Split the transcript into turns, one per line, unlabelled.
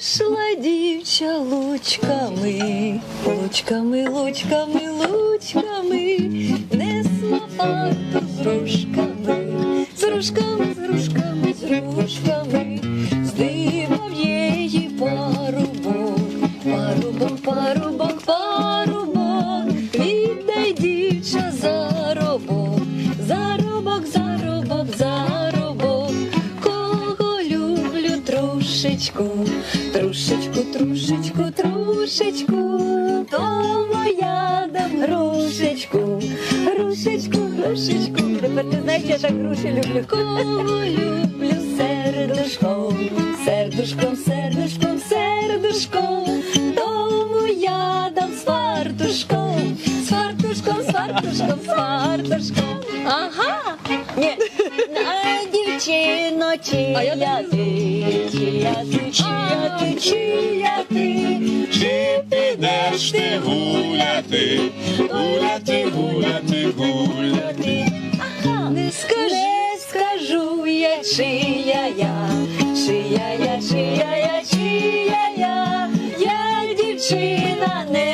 Ішла дівча лучками, лучками, лучками, лучками, несла фарту з рушками, з рушками, з рушками, з рушками, здивав її парубок, парубок, парубок, парубок, віддай дівча заробок, заробок, заробок, заробок, трошечку, трошечку, трошечку, трошечку, то моя дам грушечку, грушечку, грушечку. Тепер ти знаєш, я так груші люблю. Кого люблю сердушком, сердушком, сердушком, сердушком, тому я дам свартушком, свартушком, свартушком, свартушком. Ага. Ні. А дівчино, чия ти, чия ти, чия ти, чия ти,
чи підеш ти гуляти, гуляти, гуляти, гуляти.
Не скажи, не скажу я, чия я, чия я, чия я, чия я, я дівчина не